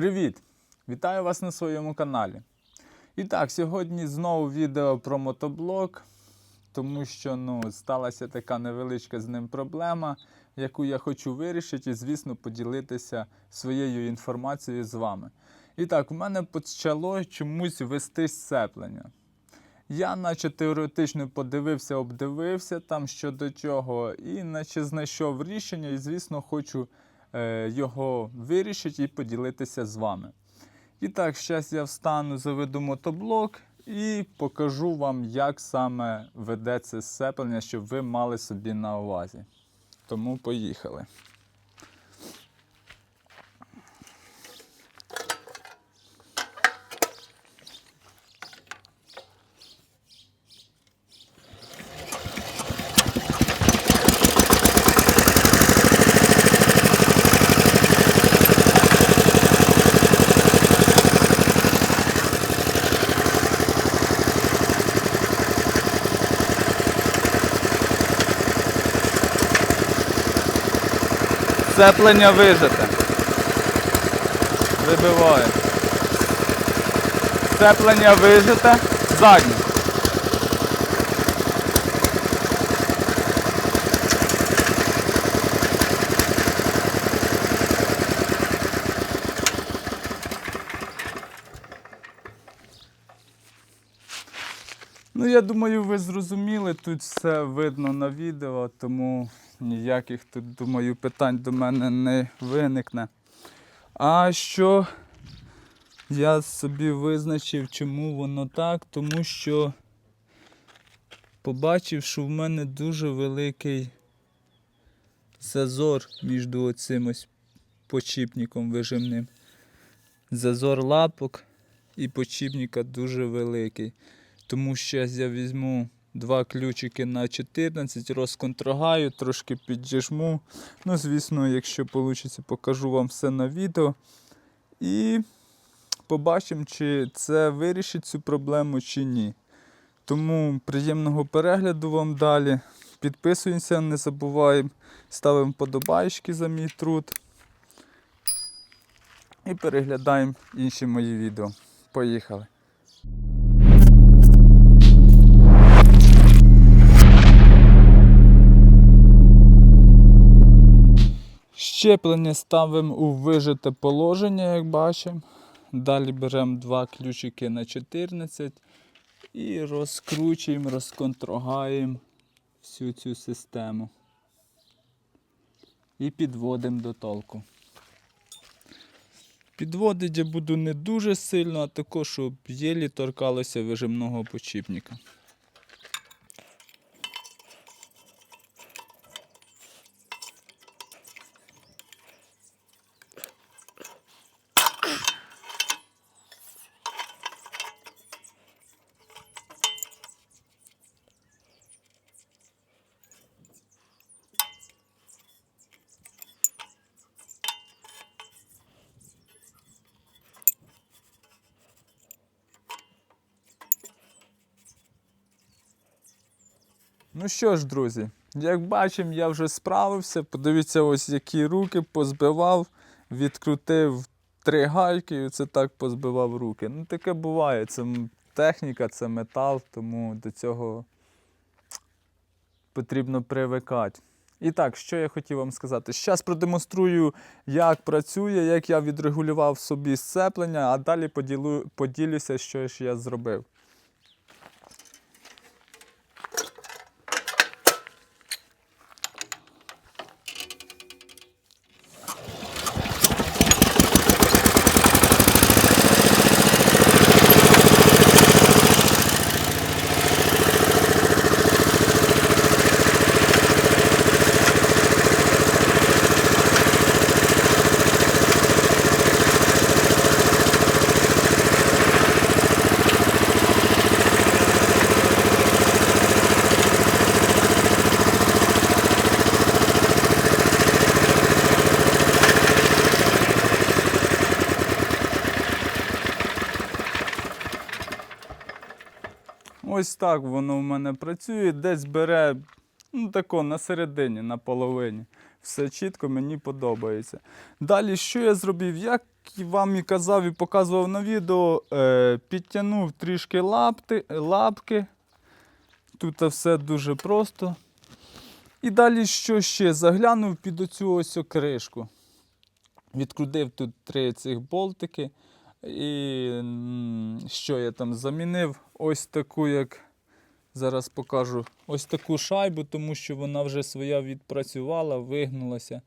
Привіт! Вітаю вас на своєму каналі. І так, сьогодні знову відео про мотоблок, тому що ну, сталася така невеличка з ним проблема, яку я хочу вирішити і, звісно, поділитися своєю інформацією з вами. І так, в мене почало чомусь вести сцеплення. Я, наче теоретично подивився, обдивився там щодо чого, і наче знайшов рішення, і, звісно, хочу його вирішити і поділитися з вами. І так, зараз я встану, заведу мотоблок і покажу вам, як саме ведеться сцеплення, щоб ви мали собі на увазі. Тому поїхали. Сцеплення вижите. Вибиває. Сцеплення вижите. Заднє. Ну, я думаю, ви зрозуміли, тут все видно на відео, тому ніяких тут, думаю, питань до мене не виникне. А що я собі визначив, чому воно так? Тому що побачив, що в мене дуже великий зазор між оцим ось почіпником вижимним. Зазор лапок і почіпника дуже великий. Тому зараз я візьму два ключики на 14, розконтрагаю, трошки піджму. Ну, звісно, якщо вийде, покажу вам все на відео. І побачимо, чи це вирішить цю проблему, чи ні. Тому приємного перегляду вам далі. Підписуємося, не забуваємо, ставимо подобайки за мій труд. І переглядаємо інші мої відео. Поїхали! Щеплення ставимо у вижите положення, як бачимо. Далі беремо два ключики на 14 і розкручуємо, розконтрогаємо всю цю систему. І підводимо до толку. Підводити я буду не дуже сильно, а також, щоб єлі торкалося вижимного почіпника. Ну що ж, друзі, як бачимо, я вже справився. Подивіться, ось які руки позбивав, відкрутив три гайки і це так позбивав руки. Ну, таке буває. Це техніка, це метал, тому до цього потрібно привикати. І так, що я хотів вам сказати? Зараз продемонструю, як працює, як я відрегулював собі сцеплення, а далі поділю, поділюся, що ж я зробив. Ось так воно в мене працює. Десь бере ну, тако на середині, на половині. Все чітко, мені подобається. Далі, що я зробив? Як вам і казав і показував на відео, е, підтягнув трішки лапти, лапки. Тут все дуже просто. І далі що ще? Заглянув під оцю ось кришку. Відкрутив тут три цих болтики. І що я там замінив? Ось таку, як зараз покажу, ось таку шайбу, тому що вона вже своя відпрацювала, вигнулася,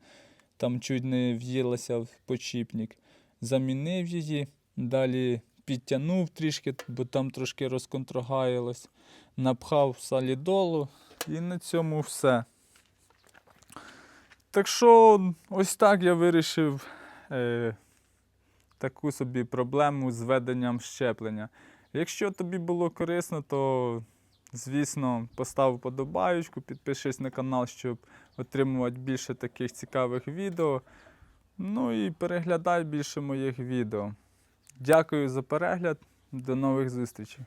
там чуть не в'їлася в почіпник. Замінив її, далі підтягнув трішки, бо там трошки розконтрогаїлось, напхав салідолу і на цьому все. Так що ось так я вирішив е, таку собі проблему з веденням щеплення. Якщо тобі було корисно, то звісно постав подобаючку, підпишись на канал, щоб отримувати більше таких цікавих відео. Ну і переглядай більше моїх відео. Дякую за перегляд. До нових зустрічей.